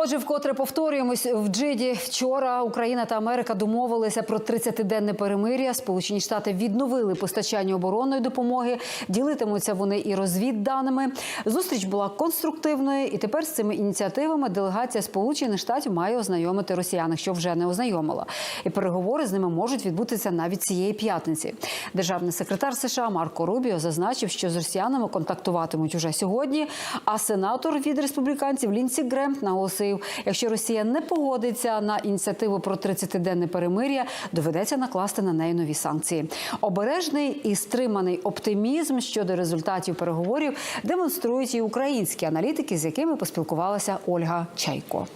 Отже, вкотре повторюємось в Джиді. Вчора Україна та Америка домовилися про 30-денне перемир'я. Сполучені Штати відновили постачання оборонної допомоги. Ділитимуться вони і розвідданими. Зустріч була конструктивною, і тепер з цими ініціативами делегація Сполучених Штатів має ознайомити росіян, що вже не ознайомила. І переговори з ними можуть відбутися навіть цієї п'ятниці. Державний секретар США Марко Рубіо зазначив, що з росіянами контактуватимуть уже сьогодні. А сенатор від республіканців Лінсі Грем наголосив, якщо Росія не погодиться на ініціативу про 30-денне перемир'я, доведеться накласти на неї нові санкції. Обережний і стриманий оптимізм щодо результатів переговорів демонструють і українські аналітики, з якими поспілкувалася Ольга Чайко.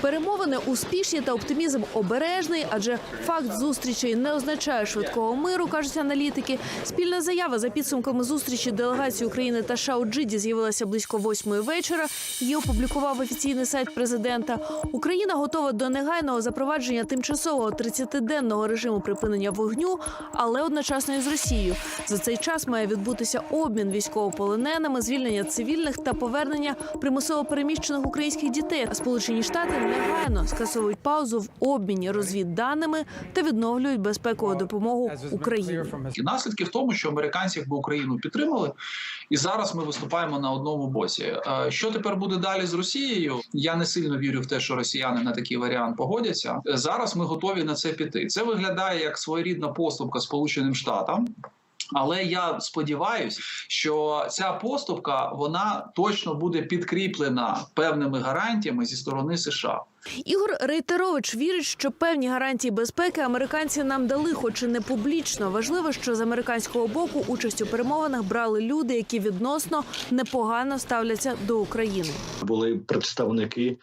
Перемовини успішні та оптимізм обережний, адже факт зустрічей не означає швидкого миру, кажуть аналітики. Спільна заява за підсумками зустрічі делегації України та США у Джиді з'явилася близько восьмої вечора. Її опублікував офіційний сайт президента. Україна готова до негайного запровадження тимчасового 30-денного режиму припинення вогню, але одночасно із Росією. За цей час має відбутися обмін військовополоненими, звільнення цивільних та повернення примусово переміщених українських дітей. Сполучені Штати негайно скасовують паузу в обміні розвідданими та відновлюють безпекову допомогу Україні. Наслідки в тому, що американці якби Україну підтримали, і зараз ми виступаємо на одному боці. Е, Що тепер буде далі з Росією? Я не сильно вірю в те, що росіяни на такий варіант погодяться. Зараз ми готові на це піти. Це виглядає як своєрідна поступка Сполученим Штатам. Але я сподіваюся, що ця поступка вона точно буде підкріплена певними гарантіями зі сторони США. Ігор Рейтерович вірить, що певні гарантії безпеки американці нам дали, хоч і не публічно. Важливо, що з американського боку участь у перемовинах брали люди, які відносно непогано ставляться до України. були представники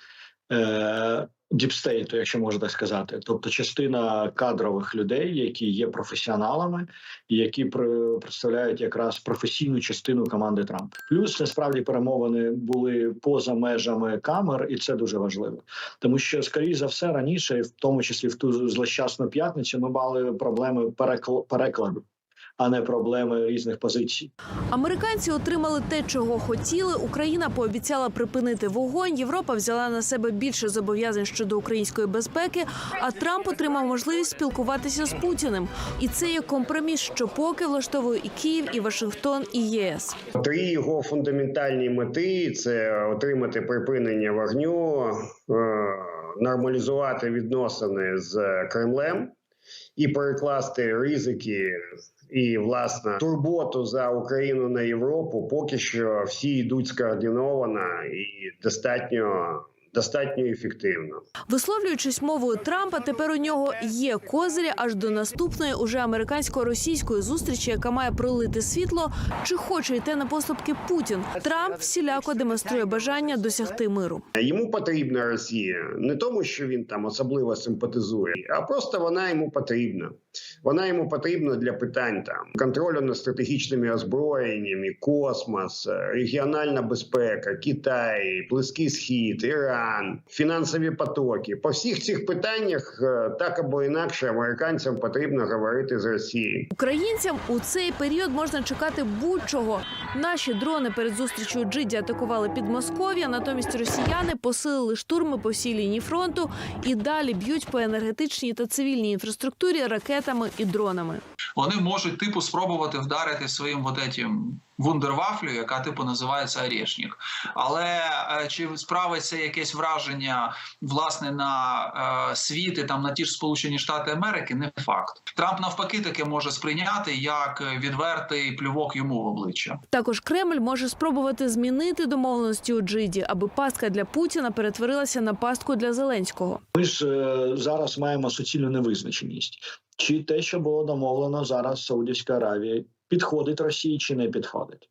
е, діпстейту, якщо можна так сказати, тобто частина кадрових людей, які є професіоналами, і які пр- представляють якраз професійну частину команди Трампа. Плюс насправді перемовини були поза межами камер, і це дуже важливо, тому що скоріш за все раніше, в тому числі в ту злощасну п'ятницю, ми мали проблеми перекл- перекладу, а не проблеми різних позицій. Американці отримали те, чого хотіли. Україна пообіцяла припинити вогонь. Європа взяла на себе більше зобов'язань щодо української безпеки. А Трамп отримав можливість спілкуватися з Путіним. І це є компроміс, що поки влаштовує і Київ, і Вашингтон, і ЄС. Три його фундаментальні мети це отримати припинення вогню, е, нормалізувати відносини з Кремлем і перекласти ризики і власне турботу за Україну на Європу. Поки що всі йдуть скоординовано і достатньо. Достатньо ефективно. Висловлюючись мовою Трампа, тепер у нього є козирі аж до наступної уже американсько-російської зустрічі, яка має пролити світло, чи хоче йти на поступки Путін. Трамп всіляко демонструє бажання досягти миру. Йому потрібна Росія не тому, що він там особливо симпатизує, а просто вона йому потрібна. Вона йому потрібна для питань там контролю над стратегічними озброєннями, космос, регіональна безпека, Китай, Близький Схід, Іран, фінансові потоки. По всіх цих питаннях е, так або інакше американцям потрібно говорити з Росією. Українцям у цей період можна чекати будь-чого. Наші дрони перед зустрічю у Джиді атакували Підмосков'я, натомість росіяни посилили штурми по всій лінії фронту і далі б'ють по енергетичній та цивільній інфраструктурі ракетами і дронами. Вони можуть типу спробувати вдарити своїм вот этим вундервафлю, яка типу називається Орешник. Але е, чи справить це якесь враження власне на е, світ і там на ті ж Сполучені Штати Америки, не факт. Трамп навпаки таке може сприйняти як відвертий плювок йому в обличчя. Також Кремль може спробувати змінити домовленості у Джиді, аби пастка для Путіна перетворилася на пастку для Зеленського. Ми ж е, зараз маємо суцільну невизначеність. Чи те, що було домовлено зараз Саудівською Аравією, підходить Росії чи не підходить?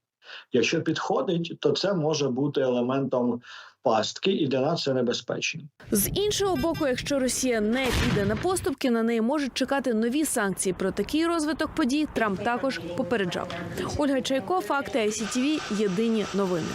Якщо підходить, то це може бути елементом пастки, і для нас це небезпечно. З іншого боку, якщо Росія не піде на поступки, на неї можуть чекати нові санкції. Про такий розвиток подій Трамп також попереджав. Ольга Чайко, факти ICTV, Єдині новини.